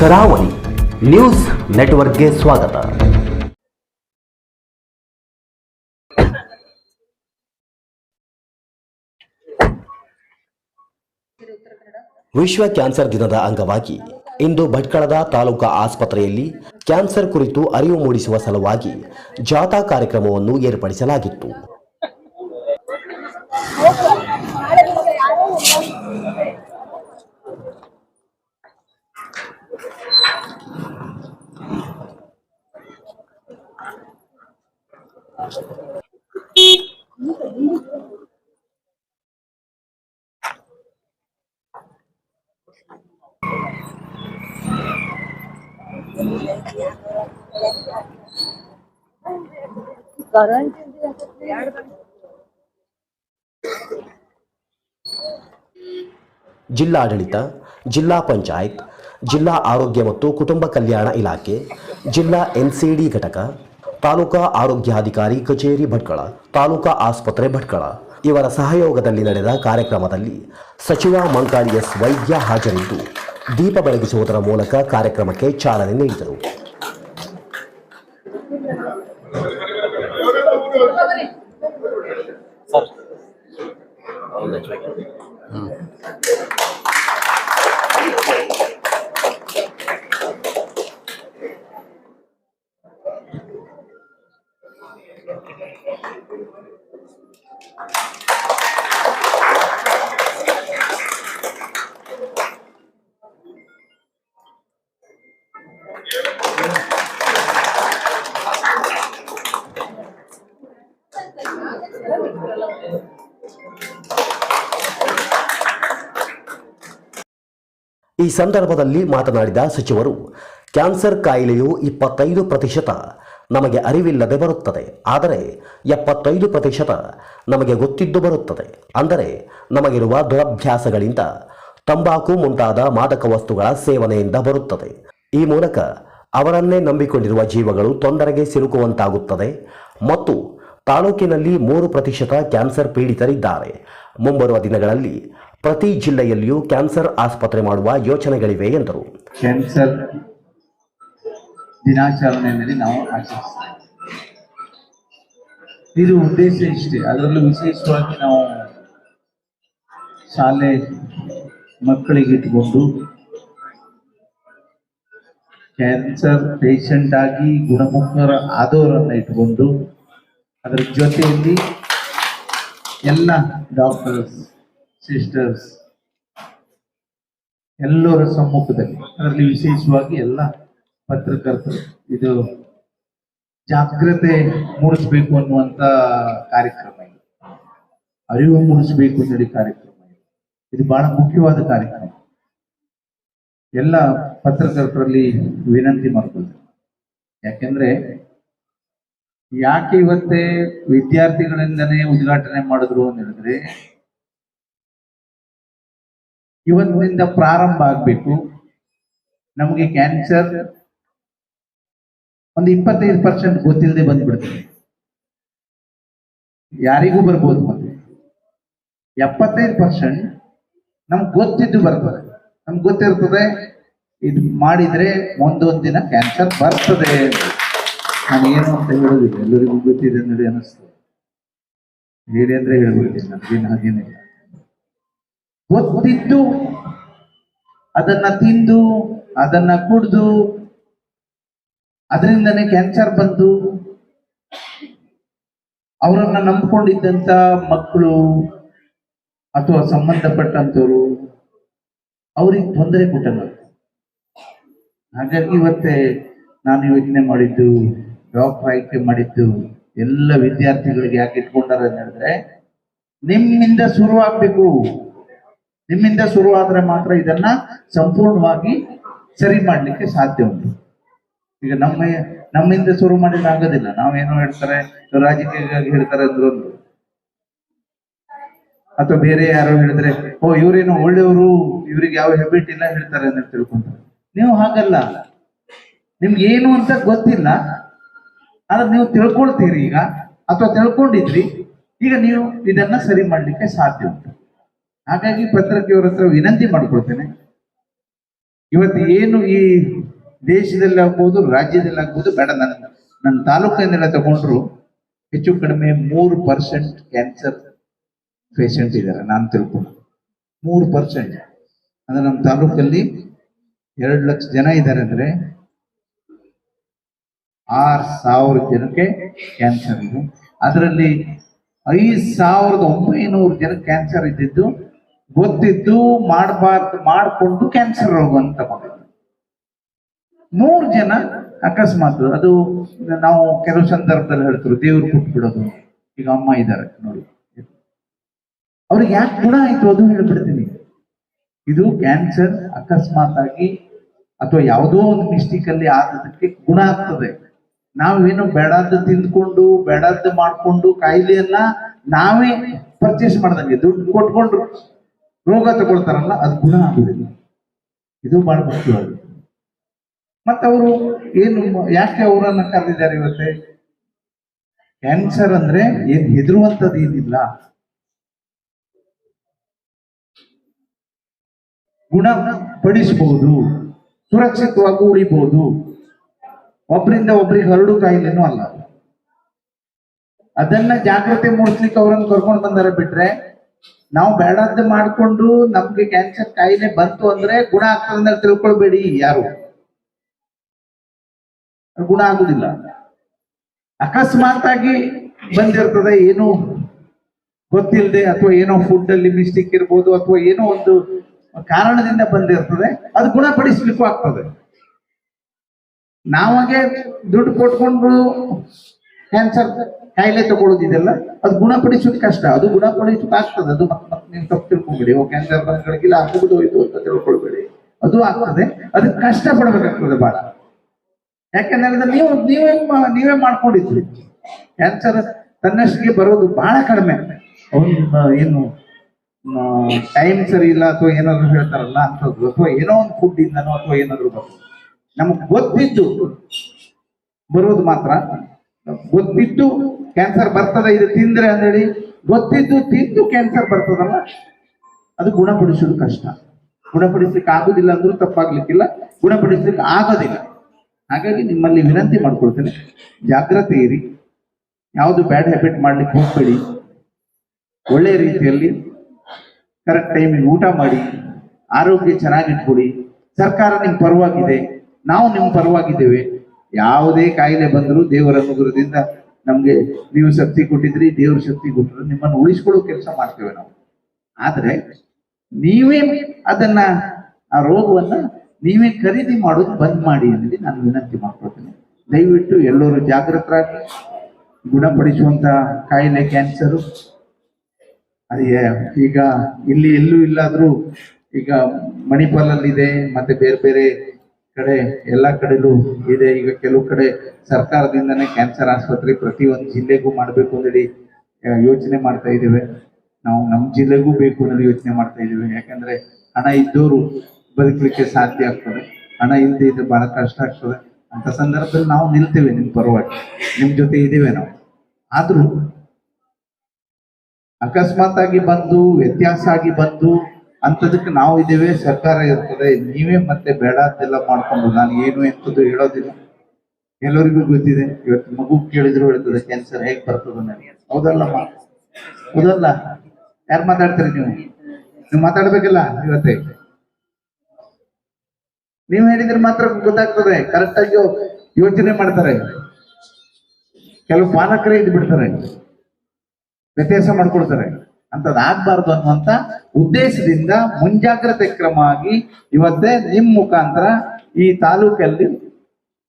ಕರಾವಳಿ ನ್ಯೂಸ್ ನೆಟ್ವರ್ಕ್ಗೆ ಸ್ವಾಗತ. ವಿಶ್ವ ಕ್ಯಾನ್ಸರ್ ದಿನದ ಅಂಗವಾಗಿ ಇಂದು ಭಟ್ಕಳದ ತಾಲೂಕಾ ಆಸ್ಪತ್ರೆಯಲ್ಲಿ ಕ್ಯಾನ್ಸರ್ ಕುರಿತು ಅರಿವು ಮೂಡಿಸುವ ಸಲುವಾಗಿ ಜಾಥಾ ಕಾರ್ಯಕ್ರಮವನ್ನು ಏರ್ಪಡಿಸಲಾಗಿತ್ತು. ಜಿಲ್ಲಾಡಳಿತ ಜಿಲ್ಲಾ ಪಂಚಾಯತ್ ಜಿಲ್ಲಾ ಆರೋಗ್ಯ ಮತ್ತು ಕುಟುಂಬ ಕಲ್ಯಾಣ ಇಲಾಖೆ ಜಿಲ್ಲಾ ಎನ್ಸಿಡಿ ಘಟಕ ತಾಲೂಕಾ ಆರೋಗ್ಯಾಧಿಕಾರಿ ಕಚೇರಿ ಭಟ್ಕಳ, ತಾಲೂಕಾ ಆಸ್ಪತ್ರೆ ಭಟ್ಕಳ. ಇವರ ಸಹಯೋಗದಲ್ಲಿ ನಡೆದ ಕಾರ್ಯಕ್ರಮದಲ್ಲಿ ಸಚಿವ ಮಂಕಾಳಿ ಎಸ್ ವೈದ್ಯ ಹಾಜರಿದ್ದು, ದೀಪ ಬೆಳಗಿಸುವುದರ ಮೂಲಕ ಕಾರ್ಯಕ್ರಮಕ್ಕೆ ಚಾಲನೆ ನೀಡಿದರು. ಈ ಸಂದರ್ಭದಲ್ಲಿ ಮಾತನಾಡಿದ ಸಚಿವರು, ಕ್ಯಾನ್ಸರ್ ಕಾಯಿಲೆಯು ಇಪ್ಪತ್ತೈದು ಪ್ರತಿಶತ ನಮಗೆ ಅರಿವಿಲ್ಲದೆ ಬರುತ್ತದೆ. ಆದರೆ ಎಪ್ಪತ್ತೈದು ಪ್ರತಿಶತ ನಮಗೆ ಗೊತ್ತಿದ್ದು ಬರುತ್ತದೆ. ಅಂದರೆ ನಮಗಿರುವ ದುರಭ್ಯಾಸಗಳಿಂದ ತಂಬಾಕು ಮುಂತಾದ ಮಾದಕ ವಸ್ತುಗಳ ಸೇವನೆಯಿಂದ ಬರುತ್ತದೆ. ಈ ಮೂಲಕ ಅವರನ್ನೇ ನಂಬಿಕೊಂಡಿರುವ ಜೀವಗಳು ತೊಂದರೆಗೆ ಸಿಲುಕುವಂತಾಗುತ್ತದೆ. ಮತ್ತು ತಾಲೂಕಿನಲ್ಲಿ ಮೂರು ಪ್ರತಿಶತ ಕ್ಯಾನ್ಸರ್ ಪೀಡಿತರಿದ್ದಾರೆ. ಮುಂಬರುವ ದಿನಗಳಲ್ಲಿ ಪ್ರತಿ ಜಿಲ್ಲೆಯಲ್ಲಿಯೂ ಕ್ಯಾನ್ಸರ್ ಆಸ್ಪತ್ರೆ ಮಾಡುವ ಯೋಚನೆಗಳಿವೆ ಎಂದರು. ಕ್ಯಾನ್ಸರ್ ದಿನಾಚರಣೆಯಲ್ಲಿ ನಾವು ಆಚರಿಸ್ತೇವೆ ಇದು ಉದ್ದೇಶ ಇಷ್ಟೇ. ಅದರಲ್ಲೂ ವಿಶೇಷವಾಗಿ ನಾವು ಶಾಲೆ ಮಕ್ಕಳಿಗೆ ಇಟ್ಕೊಂಡು ಕ್ಯಾನ್ಸರ್ ಪೇಷಂಟ್ ಆಗಿ ಗುಣಮುಖರ ಆದವರನ್ನು ಇಟ್ಕೊಂಡು ಅದರ ಜೊತೆಯಲ್ಲಿ ಎಲ್ಲ ಡಾಕ್ಟರ್ಸ್ ಸಿಸ್ಟರ್ಸ್ ಎಲ್ಲರ ಸಮ್ಮುಖದಲ್ಲಿ, ಅದರಲ್ಲಿ ವಿಶೇಷವಾಗಿ ಎಲ್ಲ ಪತ್ರಕರ್ತರು, ಇದು ಜಾಗ್ರತೆ ಮೂಡಿಸ್ಬೇಕು ಅನ್ನುವಂತ ಕಾರ್ಯಕ್ರಮ ಇದು. ಅರಿವು ಮೂಡಿಸ್ಬೇಕು ಅನ್ನೋ ಕಾರ್ಯಕ್ರಮ ಇದು. ಇದು ಬಹಳ ಮುಖ್ಯವಾದ ಕಾರ್ಯಕ್ರಮ. ಎಲ್ಲ ಪತ್ರಕರ್ತರಲ್ಲಿ ವಿನಂತಿ ಮಾಡ್ಕೊಳ್ತೀನಿ. ಯಾಕೆಂದ್ರೆ ಯಾಕೆ ಇವತ್ತೇ ವಿದ್ಯಾರ್ಥಿಗಳಿಂದನೇ ಉದ್ಘಾಟನೆ ಮಾಡಿದ್ರು ಅಂತ ಹೇಳಿದ್ರೆ ಇವತ್ತಿನಿಂದ ಪ್ರಾರಂಭ ಆಗಬೇಕು. ನಮಗೆ ಕ್ಯಾನ್ಸರ್ ಒಂದು ಇಪ್ಪತ್ತೈದು ಪರ್ಸೆಂಟ್ ಗೊತ್ತಿಲ್ಲದೆ ಬಂದ್ಬಿಡ್ತದೆ ಯಾರಿಗೂ ಬರ್ಬೋದು ಮತ್ತೆ. ಎಪ್ಪತ್ತೈದು ಪರ್ಸೆಂಟ್ ನಮ್ಗೆ ಗೊತ್ತಿದ್ದು ಬರ್ತದೆ. ನಮ್ಗೆ ಗೊತ್ತಿರ್ತದೆ, ಇದು ಮಾಡಿದ್ರೆ ಒಂದೊಂದು ದಿನ ಕ್ಯಾನ್ಸರ್ ಬರ್ತದೆ ನಾನು ಏನು ಅಂತ ಹೇಳೋದಿಲ್ಲ. ಎಲ್ಲರಿಗೂ ಗೊತ್ತಿದೆ ನೋಡಿ ಅನಿಸ್ತದೆ. ಹೇಳಿ ಅಂದ್ರೆ ಹೇಳ್ಬಿಡ್ತೀನಿ ನಮ್ಗೇನು ಹಾಗೇನಿಲ್ಲ. ಗೊತ್ತಿದ್ದು ಅದನ್ನ ತಿಂದು, ಅದನ್ನ ಕುಡ್ದು, ಅದರಿಂದನೇ ಕ್ಯಾನ್ಸರ್ ಬಂತು ಅವರನ್ನ ನಂಬ್ಕೊಂಡಿದ್ದಂತ ಮಕ್ಕಳು ಅಥವಾ ಸಂಬಂಧಪಟ್ಟಂತವರು, ಅವ್ರಿಗೆ ತೊಂದರೆ ಕೊಟ್ಟಲ್ಲ. ಹಾಗಾಗಿ ಇವತ್ತೇ ನಾನು ಯೋಚನೆ ಮಾಡಿದ್ದು ಡಾಕ್ಟರ್ ಆಯ್ಕೆ ಮಾಡಿದ್ದು, ಎಲ್ಲ ವಿದ್ಯಾರ್ಥಿಗಳಿಗೆ ಯಾಕೆ ಇಟ್ಕೊಂಡಾರ ಅಂತಂದ್ರೆ ನಿಮ್ಮಿಂದ ಶುರುವಾಗಬೇಕು. ನಿಮ್ಮಿಂದ ಶುರುವಾದ್ರೆ ಮಾತ್ರ ಇದನ್ನ ಸಂಪೂರ್ಣವಾಗಿ ಸರಿ ಮಾಡ್ಲಿಕ್ಕೆ ಸಾಧ್ಯ ಉಂಟು. ಈಗ ನಮ್ಮ ನಮ್ಮಿಂದ ಶುರು ಮಾಡಿದ್ರೆ ಆಗೋದಿಲ್ಲ. ನಾವೇನೋ ಹೇಳ್ತಾರೆ, ರಾಜಕೀಯವಾಗಿ ಹೇಳ್ತಾರೆ ಅಂದ್ರೊಂದು ಅಥವಾ ಬೇರೆ ಯಾರೋ ಹೇಳಿದ್ರೆ, ಓ, ಇವ್ರೇನೋ ಒಳ್ಳೆಯವರು, ಇವ್ರಿಗೆ ಯಾವ ಹೆಬಿಟ್ ಇಲ್ಲ ಹೇಳ್ತಾರೆ ಅಂತ ತಿಳ್ಕೊಂತಾರೆ ನೀವು ಹಾಗಲ್ಲ. ನಿಮ್ಗೆ ಏನು ಅಂತ ಗೊತ್ತಿಲ್ಲ. ಆದ್ರೆ ನೀವು ತಿಳ್ಕೊಳ್ತೀರಿ ಈಗ. ಅಥವಾ ತಿಳ್ಕೊಂಡಿದ್ರಿ. ಈಗ ನೀವು ಇದನ್ನ ಸರಿ ಮಾಡ್ಲಿಕ್ಕೆ ಸಾಧ್ಯ ಉಂಟು. ಹಾಗಾಗಿ ಪತ್ರಕರ್ತರ ಹತ್ರ ವಿನಂತಿ ಮಾಡಿಕೊಳ್ತೇನೆ. ಇವತ್ತು ಏನು ಈ ದೇಶದಲ್ಲಿ ಆಗ್ಬೋದು, ರಾಜ್ಯದಲ್ಲಿ ಆಗ್ಬೋದು ಬೇಡ. ನನ್ನ ನನ್ನ ತಾಲೂಕಿನೆಲ್ಲ ತಗೊಂಡ್ರು ಹೆಚ್ಚು ಕಡಿಮೆ ಮೂರು ಪರ್ಸೆಂಟ್ ಕ್ಯಾನ್ಸರ್ ಪೇಷಂಟ್ ಇದ್ದಾರೆ, ನಾನು ತಿಳ್ಕೊಂಡು. ಮೂರು ಪರ್ಸೆಂಟ್. ಅಂದ್ರೆ ನಮ್ಮ ತಾಲೂಕಲ್ಲಿ ಎರಡು ಲಕ್ಷ ಜನ ಇದ್ದಾರೆ ಅಂದ್ರೆ ಆರು ಸಾವಿರ ಜನಕ್ಕೆ ಕ್ಯಾನ್ಸರ್ ಇದೆ. ಅದರಲ್ಲಿ ಐದು ಸಾವಿರದ ಒಂಬೈನೂರು ಜನ ಕ್ಯಾನ್ಸರ್ ಇದ್ದಿದ್ದು ಗೊತ್ತಿದ್ದು ಮಾಡಬಾರ್ದು, ಮಾಡಿಕೊಂಡು ಕ್ಯಾನ್ಸರ್ ರೋಗ ಅಂತ ಮಾಡಿದ್ರು ನೂರು ಜನ ಅಕಸ್ಮಾತ್ ಅದು ನಾವು ಕೆಲವು ಸಂದರ್ಭದಲ್ಲಿ ಹೇಳ್ತಾರೆ, ದೇವ್ರು ಕೊಟ್ಬಿಡೋದು. ಈಗ ಅಮ್ಮ ಇದ್ದಾರೆ ನೋಡಿ. ಅವ್ರಿಗೆ ಯಾಕೆ ಗುಣ ಆಯ್ತು ಅದು ಹೇಳ್ಬಿಡ್ತೀನಿ. ಇದು ಕ್ಯಾನ್ಸರ್ ಅಕಸ್ಮಾತ್ ಆಗಿ ಅಥವಾ ಯಾವುದೋ ಒಂದು ಮಿಸ್ಟೇಕ್ ಅಲ್ಲಿ ಆದದಕ್ಕೆ ಗುಣ ಆಗ್ತದೆ. ನಾವೇನು ಬೇಡದ್ದು ತಿಂದ್ಕೊಂಡು, ಬೇಡದ್ದು ಮಾಡ್ಕೊಂಡು ಕಾಯಿಲೆಯನ್ನ ನಾವೇ ಪರ್ಚೇಸ್ ಮಾಡ್ದಂಗೆ. ದುಡ್ಡು ಕೊಟ್ಕೊಂಡು ರೋಗ ತಗೊಳ್ತಾರಲ್ಲ, ಅದು ಗುಣ ಆಗುದಿಲ್ಲ ಇದು ಬಹಳ ಮುಖ್ಯವಾಗಿದೆ. ಮತ್ತೆ ಅವರು ಏನು, ಯಾಕೆ ಅವರನ್ನ ಕರೆದಿದ್ದಾರೆ ಇವತ್ತೆ? ಕ್ಯಾನ್ಸರ್ ಅಂದ್ರೆ ಏನ್ ಹೆದರುವಂತದ್ದು ಏನಿಲ್ಲ. ಗುಣಪಡಿಸಬಹುದು ಸುರಕ್ಷಿತವಾಗಿ ಉಳಿಬಹುದು ಒಬ್ಬರಿಂದ ಒಬ್ರಿಗೆ ಹರಡು ಕಾಯಿಲೆನೂ ಅಲ್ಲ. ಅದನ್ನ ಜಾಗೃತಿ ಮೂಡಿಸ್ಲಿಕ್ಕೆ ಅವರನ್ನು ಕರ್ಕೊಂಡು ಬಂದಾರ ಬಿಟ್ರೆ ನಾವು ಬೇಡದ್ದು ಮಾಡ್ಕೊಂಡು ನಮ್ಗೆ ಕ್ಯಾನ್ಸರ್ ಕಾಯಿಲೆ ಬಂತು ಅಂದ್ರೆ ಗುಣ ಆಗ್ತದೆ ತಿಳ್ಕೊಳ್ಬೇಡಿ ಯಾರು. ಗುಣ ಆಗುದಿಲ್ಲ. ಅಕಸ್ಮಾತ್ ಆಗಿ ಬಂದಿರ್ತದೆ ಏನು ಗೊತ್ತಿಲ್ಲದೆ ಅಥವಾ ಏನೋ ಫುಡ್ ಅಲ್ಲಿ ಮಿಸ್ಟೇಕ್ ಇರ್ಬೋದು ಅಥವಾ ಏನೋ ಒಂದು ಕಾರಣದಿಂದ ಬಂದಿರ್ತದೆ, ಅದು ಗುಣಪಡಿಸ್ಲಿಕ್ಕೂ ಆಗ್ತದೆ. ನಾವಾಗೆ ದುಡ್ಡು ಕೊಟ್ಕೊಂಡು ಕ್ಯಾನ್ಸರ್ ಕಾಯಿಲೆ ತಗೊಳ್ಳೋದಿದೆಲ್ಲ ಅದು ಗುಣಪಡಿಸೋದು ಕಷ್ಟ. ಅದು ಗುಣಪಡಿಸೋಕೆ ಆಗ್ತದೆ ಅದು ಮತ್ತೆ ಮತ್ತೆ ನೀವು ತಪ್ಪು ತಿಳ್ಕೊಂಬಿಡಿ. ಓ ಕ್ಯಾನ್ಸರ್ ಬಂದ್ಗಳಿಗೆಲ್ಲ ಹೋಯ್ತು ಅಂತ ತಿಳ್ಕೊಳ್ಬೇಡಿ. ಅದು ಆಗ್ತದೆ. ಅದು ಕಷ್ಟ ಪಡ್ಬೇಕಾಗ್ತದೆ ಬಹಳ ಯಾಕಂದ್ರೆ ನೀವು, ನೀವೇ ನೀವೇ ಮಾಡ್ಕೊಂಡಿದ್ರಿ. ಕ್ಯಾನ್ಸರ್ ತನ್ನಷ್ಟಿಗೆ ಬರೋದು ಬಹಳ ಕಡಿಮೆ. ಅವನ್ ಏನು ಟೈಮ್ ಸರಿ ಇಲ್ಲ ಅಥವಾ ಏನಾದ್ರು ಹೇಳ್ತಾರಲ್ಲ ಅಂತದ್ದು ಅಥವಾ ಏನೋ ಒಂದು ಫುಡ್ ಇಂದನೋ ಅಥವಾ ಏನಾದ್ರು ಬರೋದು ನಮಗ್ ಗೊತ್ತಿದ್ದು ಬರೋದು ಮಾತ್ರ. ಗೊತ್ತಿದ್ದು ಕ್ಯಾನ್ಸರ್ ಬರ್ತದ, ಇದು ತಿಂದ್ರೆ ಅಂದೇಳಿ, ಗೊತ್ತಿದ್ದು ತಿಂದು ಕ್ಯಾನ್ಸರ್ ಬರ್ತದಲ್ಲ, ಅದು ಗುಣಪಡಿಸೋದು ಕಷ್ಟ. ಗುಣಪಡಿಸ್ಲಿಕ್ಕೆ ಆಗುದಿಲ್ಲ ಅಂದ್ರೂ ತಪ್ಪಾಗ್ಲಿಕ್ಕಿಲ್ಲ, ಗುಣಪಡಿಸ್ಲಿಕ್ಕೆ ಆಗೋದಿಲ್ಲ. ಹಾಗಾಗಿ ನಿಮ್ಮಲ್ಲಿ ವಿನಂತಿ ಮಾಡ್ಕೊಳ್ತೇನೆ, ಜಾಗ್ರತೆ ಇರಿ. ಯಾವುದು ಬ್ಯಾಡ್ ಹ್ಯಾಬಿಟ್ ಮಾಡ್ಲಿಕ್ಕೆ ಹೋಗ್ಬೇಡಿ. ಒಳ್ಳೆಯ ರೀತಿಯಲ್ಲಿ ಕರೆಕ್ಟ್ ಟೈಮಿಗೆ ಊಟ ಮಾಡಿ, ಆರೋಗ್ಯ ಚೆನ್ನಾಗಿಟ್ಕೊಡಿ. ಸರ್ಕಾರ ನಿಮ್ಮ ಪರವಾಗಿದೆ, ನಾವು ನಿಮ್ಮ ಪರವಾಗಿದ್ದೇವೆ. ಯಾವುದೇ ಕಾಯಿಲೆ ಬಂದರೂ ದೇವರ ಅನುಗ್ರಹದಿಂದ ನಮ್ಗೆ ನೀವು ಶಕ್ತಿ ಕೊಟ್ಟಿದ್ರಿ, ದೇವ್ರ ಶಕ್ತಿ ಕೊಟ್ಟರು ನಿಮ್ಮನ್ನು ಉಳಿಸ್ಕೊಳ್ಳೋ ಕೆಲಸ ಮಾಡ್ತೇವೆ ನಾವು. ಆದರೆ ನೀವೇ ಅದನ್ನ, ಆ ರೋಗವನ್ನ ನೀವೇ ಖರೀದಿ ಮಾಡೋದು ಬಂದ್ ಮಾಡಿ ಅನ್ನೋದು ನಾನು ವಿನಂತಿ ಮಾಡ್ಕೊಳ್ತೀನಿ. ದಯವಿಟ್ಟು ಎಲ್ಲರೂ ಜಾಗೃತರಾಗಿ ಗುಣಪಡಿಸುವಂತ ಕಾಯಿಲೆ ಕ್ಯಾನ್ಸರು ಅದೇ, ಈಗ ಇಲ್ಲಿ ಎಲ್ಲೂ ಇಲ್ಲಾದ್ರೂ ಈಗ ಮಣಿಪಾಲಲ್ಲಿದೆ, ಮತ್ತೆ ಬೇರೆ ಬೇರೆ ಕಡೆ, ಎಲ್ಲಾ ಕಡೆಲೂ ಇದೆ. ಈಗ ಕೆಲವು ಕಡೆ ಸರ್ಕಾರದಿಂದನೇ ಕ್ಯಾನ್ಸರ್ ಆಸ್ಪತ್ರೆ ಪ್ರತಿ ಒಂದು ಜಿಲ್ಲೆಗೂ ಮಾಡಬೇಕು ಅಂತ ಹೇಳಿ ಯೋಚನೆ ಮಾಡ್ತಾ ಇದ್ದೇವೆ. ನಾವು ನಮ್ಮ ಜಿಲ್ಲೆಗೂ ಬೇಕು ಅನ್ನೋದು ಯೋಚನೆ ಮಾಡ್ತಾ ಇದ್ದೇವೆ. ಯಾಕಂದ್ರೆ ಹಣ ಇದ್ದವರು ಬದುಕಲಿಕ್ಕೆ ಸಾಧ್ಯ ಆಗ್ತದೆ. ಹಣ ಇಲ್ಲದೆ ಇದ್ರೆ ಬಹಳ ಕಷ್ಟ ಆಗ್ತದೆ. ಅಂತ ಸಂದರ್ಭದಲ್ಲಿ ನಾವು ನಿಲ್ತೇವೆ ನಿಮ್ ಪರವಾಗಿ. ನಿಮ್ ಜೊತೆ ಇದ್ದೇವೆ ನಾವು. ಆದ್ರೂ ಅಕಸ್ಮಾತ್ ಆಗಿ ಬಂದು, ವ್ಯತ್ಯಾಸ ಆಗಿ ಬಂದು ಅಂತದಕ್ಕೆ ನಾವು ಇದ್ದೇವೆ, ಸರ್ಕಾರ ಇರ್ತದೆ, ನೀವೇ ಮತ್ತೆ ಬೇಡ ಅಂತೆಲ್ಲ ಮಾಡ್ಕೊಂಡು ನಾನು ಏನು ಎಂಥದ್ದು ಹೇಳೋದಿಲ್ಲ. ಎಲ್ಲರಿಗೂ ಗೊತ್ತಿದೆ. ಇವತ್ತು ಮಗು ಕೇಳಿದ್ರು ಹೇಳ್ತದೆ ಕ್ಯಾನ್ಸರ್ ಹೇಗ್ ಬರ್ತದೆ ನನಗೆ ಹೌದಲ್ಲ ಹೌದಲ್ಲ? ಯಾರು ಮಾತಾಡ್ತೀರಿ ನೀವು? ನೀವು ಮಾತಾಡ್ಬೇಕಲ್ಲ ಇವತ್ತೇ? ನೀವು ಹೇಳಿದ್ರೆ ಮಾತ್ರ ಗೊತ್ತಾಗ್ತದೆ. ಕರೆಕ್ಟ್ ಆಗಿ ಯೋಚನೆ ಮಾಡ್ತಾರೆ. ಕೆಲವು ಪಾಲಕರೇ ಇದ್ ಬಿಡ್ತಾರೆ ವ್ಯತ್ಯಾಸ ಮಾಡ್ಕೊಳ್ತಾರೆ ಅಂತದ್ ಆಗ್ಬಾರ್ದು ಅನ್ನುವಂತ ಉದ್ದೇಶದಿಂದ ಮುಂಜಾಗ್ರತೆ ಕ್ರಮ ಆಗಿ ಇವತ್ತೇ ನಿಮ್ ಮುಖಾಂತರ ಈ ತಾಲೂಕಲ್ಲಿ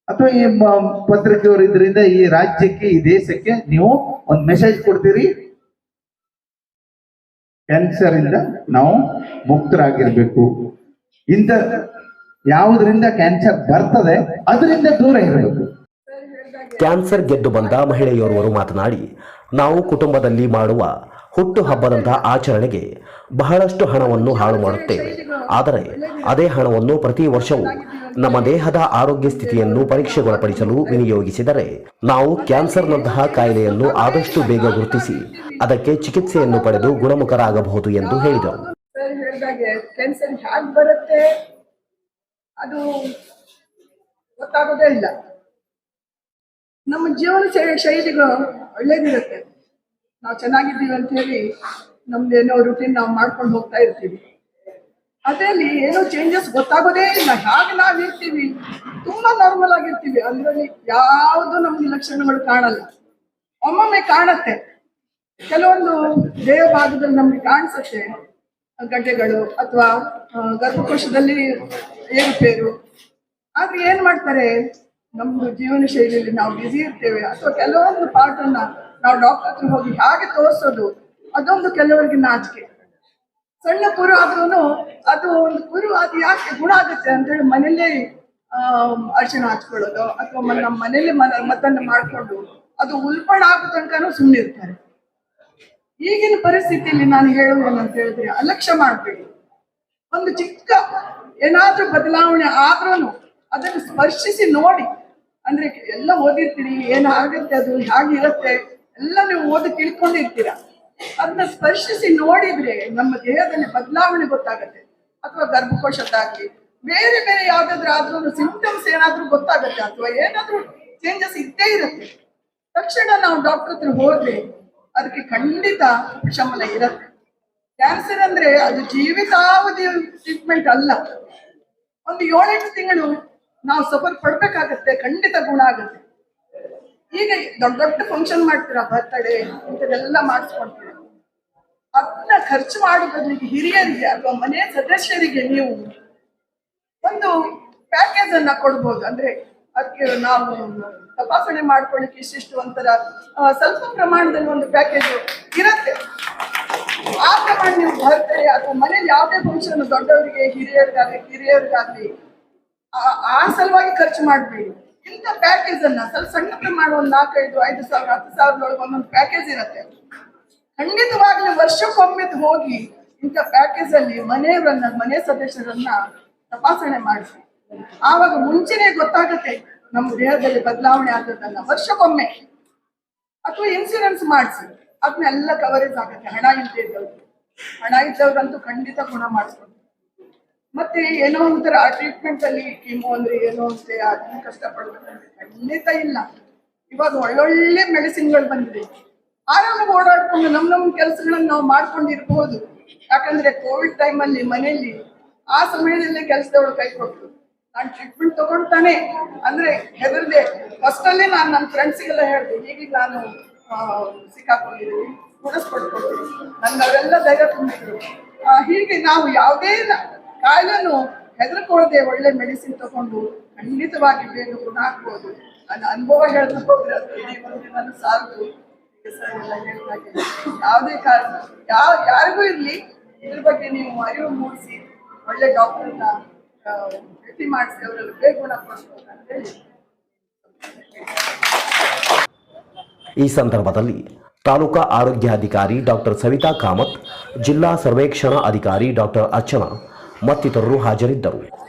ಅಥವಾ ಈ ಪತ್ರಿಕೆಯವರು ಇದರಿಂದ ಈ ರಾಜ್ಯಕ್ಕೆ, ಈ ದೇಶಕ್ಕೆ ನೀವು ಒಂದು ಮೆಸೇಜ್ ಕೊಡ್ತೀರಿ? ಕ್ಯಾನ್ಸರ್ ಇಂದ ನಾವು ಮುಕ್ತರಾಗಿರ್ಬೇಕು. ಇಂಥ ಯಾವುದರಿಂದ ಕ್ಯಾನ್ಸರ್ ಬರ್ತದೆ, ಅದರಿಂದ ದೂರ ಇರಬೇಕು. ಕ್ಯಾನ್ಸರ್ ಗೆದ್ದು ಬಂದ ಮಹಿಳೆಯೋರ್ವರು ಮಾತನಾಡಿ, ನಾವು ಕುಟುಂಬದಲ್ಲಿ ಮಾಡುವ ಹುಟ್ಟು ಹಬ್ಬದಂತಹ ಆಚರಣೆಗೆ ಬಹಳಷ್ಟು ಹಣವನ್ನು ಹಾಳು ಮಾಡುತ್ತೇವೆ. ಆದರೆ ಅದೇ ಹಣವನ್ನು ಪ್ರತಿ ವರ್ಷವೂ ನಮ್ಮ ದೇಹದ ಆರೋಗ್ಯ ಸ್ಥಿತಿಯನ್ನು ಪರೀಕ್ಷೆಗೊಳಪಡಿಸಲು ವಿನಿಯೋಗಿಸಿದರೆ ನಾವು ಕ್ಯಾನ್ಸರ್ನಂತಹ ಕಾಯಿಲೆಯನ್ನು ಆದಷ್ಟು ಬೇಗ ಗುರುತಿಸಿ ಅದಕ್ಕೆ ಚಿಕಿತ್ಸೆಯನ್ನು ಪಡೆದು ಗುಣಮುಖರಾಗಬಹುದು ಎಂದು ಹೇಳಿದರು. ಬರುತ್ತೆ ಅದು ಗೊತ್ತಾಗೋದೇ ಇಲ್ಲ. ನಮ್ಮ ಜೀವನ ಶೈಲಿಗಳು ಒಳ್ಳೇದಿರುತ್ತೆ. ನಾವು ಚೆನ್ನಾಗಿದ್ದೀವಿ ಅಂತ ಹೇಳಿ ನಮ್ದೇನೋ ರುಟೀನ್ ನಾವು ಮಾಡ್ಕೊಂಡು ಹೋಗ್ತಾ ಇರ್ತೀವಿ. ಅದರಲ್ಲಿ ಏನೋ ಚೇಂಜಸ್ ಗೊತ್ತಾಗೋದೇ ಇಲ್ಲ. ಹಾಗೆ ನಾವು ಇರ್ತೀವಿ. ತುಂಬಾ ನಾರ್ಮಲ್ ಆಗಿರ್ತೀವಿ. ಅದರಲ್ಲಿ ಯಾವುದು ನಮ್ಗೆ ಲಕ್ಷಣಗಳು ಕಾಣಲ್ಲ. ಒಮ್ಮೊಮ್ಮೆ ಕಾಣತ್ತೆ. ಕೆಲವೊಂದು ದೇಹ ಭಾಗದಲ್ಲಿ ನಮ್ಗೆ ಕಾಣಿಸುತ್ತೆ. ಗಡ್ಡೆಗಳು ಅಥವಾ ಗರ್ಭಕೋಶದಲ್ಲಿ ಏರುಪೇರು ಆದ್ರೆ ಏನ್ ಮಾಡ್ತಾರೆ? ನಮ್ದು ಜೀವನ ಶೈಲಿಯಲ್ಲಿ ನಾವು ಬ್ಯುಸಿ ಇರ್ತೇವೆ. ಅಥವಾ ಕೆಲವೊಂದು ಪಾರ್ಟ್ ಅನ್ನ ನಾವು ಡಾಕ್ಟರ್ ಹತ್ರ ಹೋಗಿ ಹಾಗೆ ತೋರಿಸೋದು, ಅದೊಂದು ಕೆಲವರಿಗೆ ನಾಚಿಕೆ. ಸಣ್ಣ ಕುರು ಆದ್ರೂ ಅದು ಒಂದು ಕುರು ಅದು ಯಾಕೆ ಗುಣ ಆಗುತ್ತೆ ಅಂತ ಹೇಳಿ ಮನೇಲಿ ಅರಿಶಿಣ ಹಚ್ಕೊಳ್ಳೋದು ಅಥವಾ ನಮ್ಮ ಮನೇಲಿ ಮನ ಮದ್ದನ್ನು ಮಾಡ್ಕೊಂಡು, ಅದು ಉಲ್ಪಣ ಆಗೋ ತನಕನೂ ಸುಮ್ಮನೆ ಇರ್ತಾರೆ. ಈಗಿನ ಪರಿಸ್ಥಿತಿಯಲ್ಲಿ ನಾನು ಹೇಳೋದು ಅಂತ ಹೇಳಿದ್ರೆ, ಅಲಕ್ಷ್ಯ ಮಾಡಬೇಡಿ. ಒಂದು ಚಿಕ್ಕ ಏನಾದ್ರೂ ಬದಲಾವಣೆ ಆದ್ರೂ ಅದನ್ನು ಸ್ಪರ್ಶಿಸಿ ನೋಡಿ. ಅಂದ್ರೆ ಎಲ್ಲ ಓದಿರ್ತೀರಿ, ಏನಾಗುತ್ತೆ ಅದು, ಹೇಗಿರುತ್ತೆ? ಎಲ್ಲ ನೀವು ಓದಿ ತಿಳ್ಕೊಂಡಿರ್ತೀರಾ? ಅದನ್ನ ಸ್ಪರ್ಶಿಸಿ ನೋಡಿದ್ರೆ ನಮ್ಮ ದೇಹದಲ್ಲಿ ಬದಲಾವಣೆ ಗೊತ್ತಾಗತ್ತೆ. ಅಥವಾ ಗರ್ಭಕೋಶದ್ದಾಗ್ಲಿ ಬೇರೆ ಬೇರೆ ಯಾವ್ದಾದ್ರು ಆದ್ರೂ ಸಿಂಪ್ಟಮ್ಸ್ ಏನಾದ್ರೂ ಗೊತ್ತಾಗತ್ತೆ ಅಥವಾ ಏನಾದ್ರೂ ಚೇಂಜಸ್ ಇದ್ದೇ ಇರುತ್ತೆ. ತಕ್ಷಣ ನಾವು ಡಾಕ್ಟರ್ ಹತ್ರ ಹೋದ್ರೆ ಅದಕ್ಕೆ ಖಂಡಿತ ಉಪಶಮನ ಇರತ್ತೆ. ಕ್ಯಾನ್ಸರ್ ಅಂದ್ರೆ ಅದು ಜೀವಿತಾವಧಿ ಟ್ರೀಟ್ಮೆಂಟ್ ಅಲ್ಲ. ಒಂದು ಏಳೆಂಟು ತಿಂಗಳು ನಾವು ಸಫರ್ ಪಡ್ಬೇಕಾಗತ್ತೆ, ಖಂಡಿತ ಗುಣ ಆಗುತ್ತೆ. ಈಗ ದೊಡ್ಡ ದೊಡ್ಡ ಫಂಕ್ಷನ್ ಮಾಡ್ತೀರಾ ಬರ್ತಡೇ ಇಂಥದೆಲ್ಲ ಮಾಡಿಸ್ಕೊಳ್ತೀರ ಅದನ್ನ ಖರ್ಚು ಮಾಡೋ ಹಿರಿಯರಿಗೆ ಅಥವಾ ಮನೆಯ ಸದಸ್ಯರಿಗೆ ನೀವು ಒಂದು ಪ್ಯಾಕೇಜ್ ಅನ್ನ ಕೊಡ್ಬೋದು. ಅಂದ್ರೆ ಅದಕ್ಕೆ ನಾವು ತಪಾಸಣೆ ಮಾಡ್ಕೊಳ್ಳಿಕ್ಕೆ ಇಷ್ಟಿಷ್ಟು ಒಂಥರ ಸ್ವಲ್ಪ ಪ್ರಮಾಣದಲ್ಲಿ ಒಂದು ಪ್ಯಾಕೇಜ್ ಇರುತ್ತೆ. ಆ ಪ್ರಮಾಣ ನೀವು ಬರ್ತಾರೆ ಅಥವಾ ಮನೇಲಿ ಯಾವುದೇ ಫಂಕ್ಷನ್ ದೊಡ್ಡವರಿಗೆ, ಹಿರಿಯರಿಗಾಗಲಿ ಕಿರಿಯರಿಗಾಗಲಿ ಆ- ಆ ಸಲುವಾಗಿ ಖರ್ಚು ಮಾಡಬೇಡಿ. ಇಂಥ ಪ್ಯಾಕೇಜ್ ಅನ್ನ ಸ್ವಲ್ಪ ಸಣ್ಣ ಪ್ರಮಾಣ ಒಂದು ನಾಲ್ಕೈದು ಐದು ಸಾವಿರ, ಹತ್ತು ಸಾವಿರದೊಳಗೆ ಒಂದೊಂದು ಪ್ಯಾಕೇಜ್ ಇರುತ್ತೆ. ಖಂಡಿತವಾಗ್ಲೂ ವರ್ಷಕ್ಕೊಮ್ಮೆ ಹೋಗಿ ಇಂಥ ಪ್ಯಾಕೇಜ್ ಅಲ್ಲಿ ಮನೆಯವರನ್ನ, ಮನೆ ಸದಸ್ಯರನ್ನ ತಪಾಸಣೆ ಮಾಡಿಸಿ. ಆವಾಗ ಮುಂಚೆನೆ ಗೊತ್ತಾಗುತ್ತೆ ನಮ್ಮ ದೇಹದಲ್ಲಿ ಬದಲಾವಣೆ ಆಗೋದನ್ನ ವರ್ಷಕ್ಕೊಮ್ಮೆ. ಅಥವಾ ಇನ್ಸೂರೆನ್ಸ್ ಮಾಡಿಸಿ. ಅದನ್ನೆಲ್ಲ ಕವರೇಜ್ ಆಗುತ್ತೆ. ಹಣ ಇಲ್ಲದೆ ಇದ್ದವ್ರು. ಹಣ ಇದ್ದವ್ರಂತೂ ಖಂಡಿತ ಗುಣ ಮಾಡಿಸ್ಕೊಂಡು ಮತ್ತೆ ಏನೋ ಒಂಥರ ಟ್ರೀಟ್ಮೆಂಟ್ ಅಲ್ಲಿ ಕೀಮೋ ಅಂದ್ರೆ ಏನೋ ಅಂತೆ ಅದನ್ನ ಕಷ್ಟ ಖಂಡಿತ ಇಲ್ಲ. ಇವಾಗ ಒಳ್ಳೊಳ್ಳೆ ಮೆಡಿಸಿನ್ಗಳು ಬಂದಿದೆ. ಆರಾಮಾಗಿ ಓಡಾಡ್ಕೊಂಡು ನಮ್ ನಮ್ ಕೆಲಸಗಳನ್ನ ನಾವು ಮಾಡ್ಕೊಂಡಿರ್ಬೋದು. ಯಾಕಂದ್ರೆ ಕೋವಿಡ್ ಟೈಮಲ್ಲಿ ಮನೆಯಲ್ಲಿ ಆ ಸಮಯದಲ್ಲಿ ಕೆಲಸದವಳು ಕೈ ಕೊಟ್ಟರು ನಾನು ಟ್ರೀಟ್ಮೆಂಟ್ ತಗೊಳ್ತಾನೆ. ಅಂದ್ರೆ ಹೆದರದೆ ಫಸ್ಟ್ ಅಲ್ಲಿ ನಾನು ನನ್ನ ಫ್ರೆಂಡ್ಸಿಗೆಲ್ಲ ಹೇಳಿದೆ ಹೀಗೆ ನಾನು ಸಿಕ್ಕಾಕೊಂಡಿದ್ದೀನಿ. ಮುಡಿಸ್ಕೊಡ್ಕೊಡ್ತೀನಿ ನನ್ನ ಅವೆಲ್ಲ ಧೈರ್ಯ ತುಂಬಿದ್ರು. ಹೀಗೆ ನಾವು ಯಾವುದೇ ಕಾಯಿಲೆನೂ ಹೆದರ್ಕೊಳ್ಳದೆ ಒಳ್ಳೆ ಮೆಡಿಸಿನ್ ತಗೊಂಡು ಖಂಡಿತವಾಗಿ ಬೇಗ ಗುಣ ಅನ್ನ ನನ್ನ ಅನುಭವ ಹೇಳ್ತಾ ಹೋದ್ರೆ ಅದು ಸಾಲದು. ಯಾವುದೇ ಕಾರಣ. ಯಾವ ಯಾರಿಗೂ ಇರಲಿ. ಇದ್ರ ಬಗ್ಗೆ ನೀವು ಅರಿವು ಮೂಡಿಸಿ, ಒಳ್ಳೆ ಡಾಕ್ಟರ್ನ ಭೇಟಿ ಮಾಡಿಸಿ ಅವರಲ್ಲಿ ಬೇಗ ಗುಣಪಡಿಸ್ಬೇಕು ಅಂತ ಹೇಳಿ. ಈ ಸಂದರ್ಭದಲ್ಲಿ ತಾಲೂಕಾ ಆರೋಗ್ಯಾಧಿಕಾರಿ ಡಾಕ್ಟರ್ ಸವಿತಾ ಕಾಮತ್, ಜಿಲ್ಲಾ ಸರ್ವೇಕ್ಷಣಾ ಅಧಿಕಾರಿ ಡಾಕ್ಟರ್ ಅರ್ಚನಾ ಮತ್ತಿತರರು ಹಾಜರಿದ್ದರು.